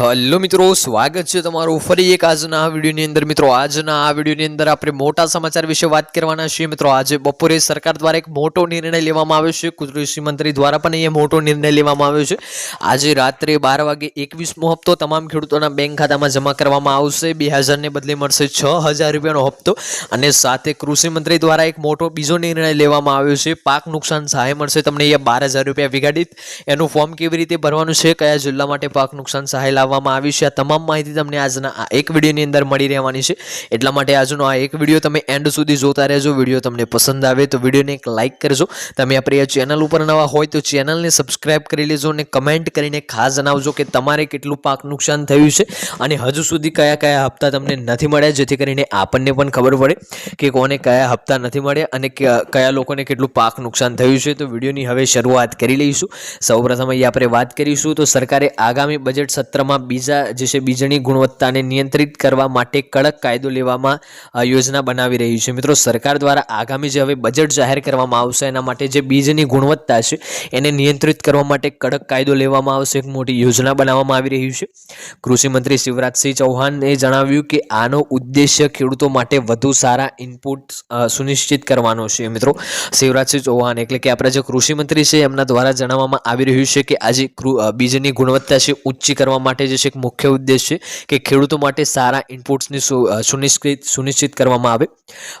Hello મિત્રો, સ્વાગત છે તમારું ફરી એક આજના આ વિડીયોની અંદર. મિત્રો, આજના આ વિડીયોની અંદર આપણે મોટા સમાચાર વિશે વાત કરવાના છીએ. મિત્રો, આજે બપોરે સરકાર દ્વારા એક મોટો નિર્ણય લેવામાં આવ્યો છે. કૃષિ મંત્રી દ્વારા પણ અહીંયા મોટો નિર્ણય લેવામાં આવ્યો છે. આજે રાત્રે બાર વાગે એકવીસમો હપ્તો તમામ ખેડૂતોના બેંક ખાતામાં જમા કરવામાં આવશે. બે હજારને બદલે મળશે છ હજાર રૂપિયાનો હપ્તો. અને સાથે કૃષિ મંત્રી દ્વારા એક મોટો બીજો નિર્ણય લેવામાં આવ્યો છે. પાક નુકસાન સહાય મળશે. તમને અહીંયા બાર હજાર રૂપિયા વિઘાડિત. એનું ફોર્મ કેવી રીતે ભરવાનું છે? કયા જિલ્લા માટે પાક નુકસાન સહાય લાવવામાં આવી છે. આ તમામ માહિતી તમને આજના આ એક વિડીયોની અંદર મળી રહેવાની છે. એટલા માટે આજનો આ એક વીડિયો તમે એન્ડ સુધી જોતા રહેજો. વીડિયો તમને પસંદ આવે તો વિડીયોને એક લાઇક કરજો. તમે આપણી ચેનલ ઉપર નવા હોય તો ચેનલને સબસ્ક્રાઇબ કરી લેજો અને કમેન્ટ કરીને ખાસ જણાવજો કે તમારે કેટલું પાક નુકસાન થયું છે અને હજુ સુધી કયા કયા હપ્તા તમને નથી મળ્યા, જેથી કરીને આપણને પણ ખબર પડે કે કોને કયા હપ્તા નથી મળ્યા અને કયા લોકોને કેટલું પાક નુકસાન થયું છે. તો વિડીયોની હવે શરૂઆત કરી લઈશું. સૌપ્રથમ અહીં આપણે વાત કરીશું તો સરકારે આગામી બજેટ સત્રમાં બીજા જે છે બીજની ગુણવત્તાને નિયંત્રિત કરવા માટે કડક કાયદો લેવામાં યોજના બનાવી રહી છે. મિત્રો, સરકાર દ્વારા આગામી જે હવે બજેટ જાહેર કરવામાં આવશે, એના માટે જે બીજની ગુણવત્તા છે, એને નિયંત્રિત કરવા માટે કડક કાયદો લેવામાં આવશે. એક મોટી યોજના બનાવવામાં આવી રહી છે. કૃષિમંત્રી શિવરાજસિંહ ચૌહાણે જણાવ્યું કે આનો ઉદ્દેશ્ય ખેડૂતો માટે વધુ સારા ઇનપુટ સુનિશ્ચિત કરવાનો છે. મિત્રો, શિવરાજસિંહ ચૌહાણ એટલે કે આપણા જે કૃષિમંત્રી છે, એમના દ્વારા જણાવવામાં આવી રહ્યું છે કે આજે બીજની ગુણવત્તા છે ઊંચી કરવા માટે જે છે એક મુખ્ય ઉદ્દેશ છે કે ખેડૂતો માટે સારા ઇનપુટ્સની સુનિશ્ચિત સુનિશ્ચિત કરવામાં આવે.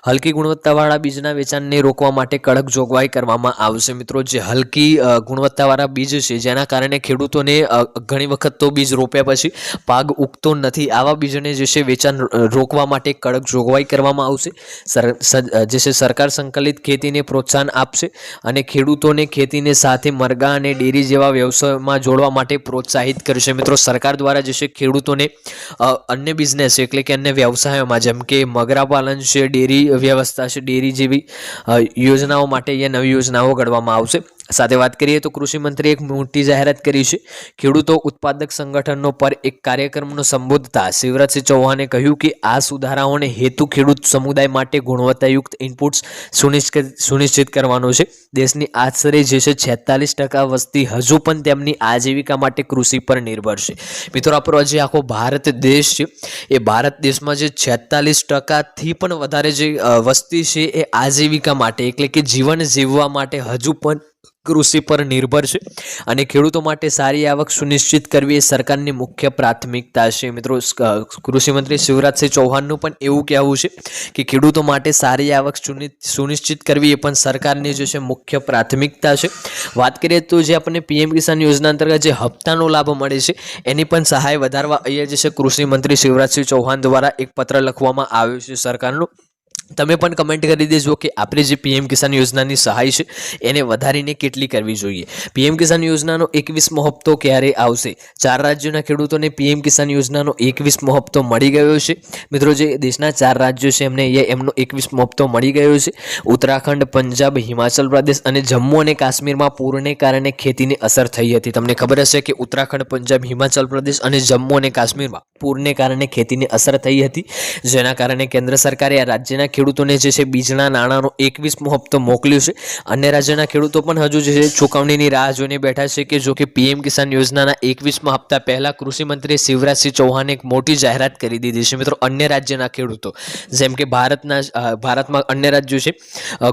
હલકી ગુણવત્તાવાળા બીજના વેચાણને રોકવા માટે કડક જોગવાઈ કરવામાં આવશે મિત્રો. જે હલકી ગુણવત્તાવાળા બીજ છે જેના કારણે ખેડૂતોને ઘણી વખત તો બીજ રોપ્યા પછી પાક ઉગતો નથી. આવા બીજને જે છે વેચાણ રોકવા માટે કડક જોગવાઈ કરવામાં આવશે. જે છે સરકાર સંકલિત ખેતીને પ્રોત્સાહન આપશે અને ખેડૂતોને ખેતીને સાથે મરઘા અને ડેરી જેવા વ્યવસાયમાં જોડવા માટે પ્રોત્સાહિત કરશે. મિત્રો, સરકાર દ્વારા જે છે ખેડૂતોને અન્ય બિઝનેસ એટલે કે અન્ય વ્યવસાયોમાં, જેમ કે મગરા પાલન છે, ડેરી વ્યવસ્થા છે, ડેરી જેવી યોજનાઓ માટે અહીંયા નવી યોજનાઓ ઘડવામાં આવશે. સાથે વાત કરીએ તો કૃષિ મંત્રીએ એક મોટી જાહેરાત કરી છે. ખેડૂતો ઉત્પાદક સંગઠનનો પર એક કાર્યક્રમનો સંબોધતા શિવરાજસિંહ ચૌહાણે કહ્યું કે આ સુધારાઓને હેતુ ખેડૂત સમુદાય માટે ગુણવત્તાયુક્ત ઇનપુટ્સ સુનિશ્ચિત સુનિશ્ચિત કરવાનો છે. દેશની આશરે જે છે છેતાલીસ ટકા વસ્તી હજુ પણ તેમની આજીવિકા માટે કૃષિ પર નિર્ભર છે. મિત્રો આપણો જે આખો ભારત દેશ છે, એ ભારત દેશમાં જે છેતાલીસ ટકાથી પણ વધારે જે વસ્તી છે એ આજીવિકા માટે, એટલે કે જીવન જીવવા માટે હજુ પણ કૃષિ પર નિર્ભર છે અને ખેડૂતો માટે સારી આવક સુનિશ્ચિત કરવી એ સરકારની મુખ્ય પ્રાથમિકતા છે. મિત્રો કૃષિમંત્રી શિવરાજસિંહ ચૌહાણનું પણ એવું કહેવું છે કે ખેડૂતો માટે સારી આવક સુનિશ્ચિત કરવી એ પણ સરકારની જે છે મુખ્ય પ્રાથમિકતા છે. વાત કરીએ તો જે આપણને પીએમ કિસાન યોજના અંતર્ગત જે હપ્તાનો લાભ મળે છે એની પણ સહાય વધારવા અહીંયા જે છે કૃષિમંત્રી શિવરાજસિંહ ચૌહાણ દ્વારા એક પત્ર લખવામાં આવ્યો છે સરકારનો. તમે પણ કમેન્ટ કરી દેજો કે આપણે જે પીએમ કિસાન યોજનાની સહાય છે, એને વધારીને કેટલી કરવી જોઈએ? પીએમ કિસાન યોજનાનો એકવીસમો હપ્તો ક્યારે આવશે? ચાર રાજ્યોના ખેડૂતોને પીએમ કિસાન યોજનાનો એકવીસમો હપ્તો મળી ગયો છે. મિત્રો, જે દેશના ચાર રાજ્યો છે, એમને અહીંયા એમનો એકવીસમો હપ્તો મળી ગયો છે. ઉત્તરાખંડ, પંજાબ, હિમાચલ પ્રદેશ અને જમ્મુ અને કાશ્મીરમાં પૂરને કારણે ખેતીને અસર થઈ હતી. તમને ખબર હશે કે ઉત્તરાખંડ, પંજાબ, હિમાચલ પ્રદેશ અને જમ્મુ અને કાશ્મીરમાં પૂરને કારણે ખેતીને અસર થઈ હતી, જેના કારણે કેન્દ્ર સરકારે આ રાજ્યના ખેડૂતોને જે છે બીજના નાણાંનો એકવીસમો હપ્તો મોકલ્યો છે. અન્ય રાજ્યના ખેડૂતો પણ હજુ જે છે ચુકવણીની રાહ જોઈને બેઠા છે કે જો કે પીએમ કિસાન યોજનાના એકવીસમા હપ્તા પહેલાં કૃષિમંત્રી શિવરાજસિંહ ચૌહાણે એક મોટી જાહેરાત કરી દીધી છે. મિત્રો અન્ય રાજ્યના ખેડૂતો, જેમ કે ભારતના ભારતમાં અન્ય રાજ્યો છે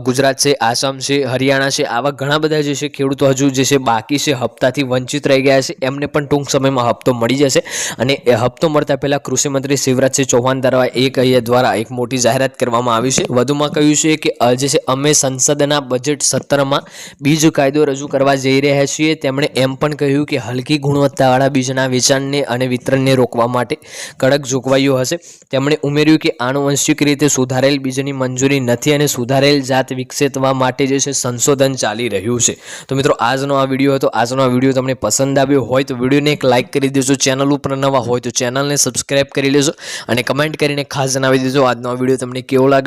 ગુજરાત છે, આસામ છે, હરિયાણા છે, આવા ઘણા બધા જે છે ખેડૂતો હજુ જે છે બાકી છે, હપ્તાથી વંચિત રહી ગયા છે. એમને પણ ટૂંક સમયમાં હપ્તો મળી જશે. અને હપ્તો મળતા પહેલાં કૃષિમંત્રી શિવરાજસિંહ ચૌહાણ દ્વારા એક દ્વારા એક મોટી જાહેરાત કરવામાં આવી છે. વધુમાં કહ્યું છે કે જે છે, અમે સંસદના બજેટ સત્રમાં બીજ કાયદો રજૂ કરવા જઈ રહ્યા છીએ. તેમણે એમ પણ કહ્યું કે, હલકી ગુણવત્તાવાળા બીજના વેચાણને અને વિતરણને રોકવા માટે કડક જોગવાઈઓ હશે. તેમણે ઉમેર્યું કે, આનુવંશિક રીતે સુધારેલ બીજની મંજૂરી નથી અને સુધારેલ જાત વિકસેતવા માટે જે છે, સંશોધન ચાલી રહ્યું છે. તો મિત્રો, આજનો આ વીડિયો હતો. આજનો આ વીડિયો તમને પસંદ આવ્યો હોય તો વિડીયોને એક લાઇક કરી દેજો. ચેનલ ઉપર નવા હોય તો ચેનલને સબસ્ક્રાઇબ કરી લેજો અને કમેન્ટ કરીને ખાસ જણાવી દેજો આજનો આ વીડિયો તમને કેવો લાગ્યો.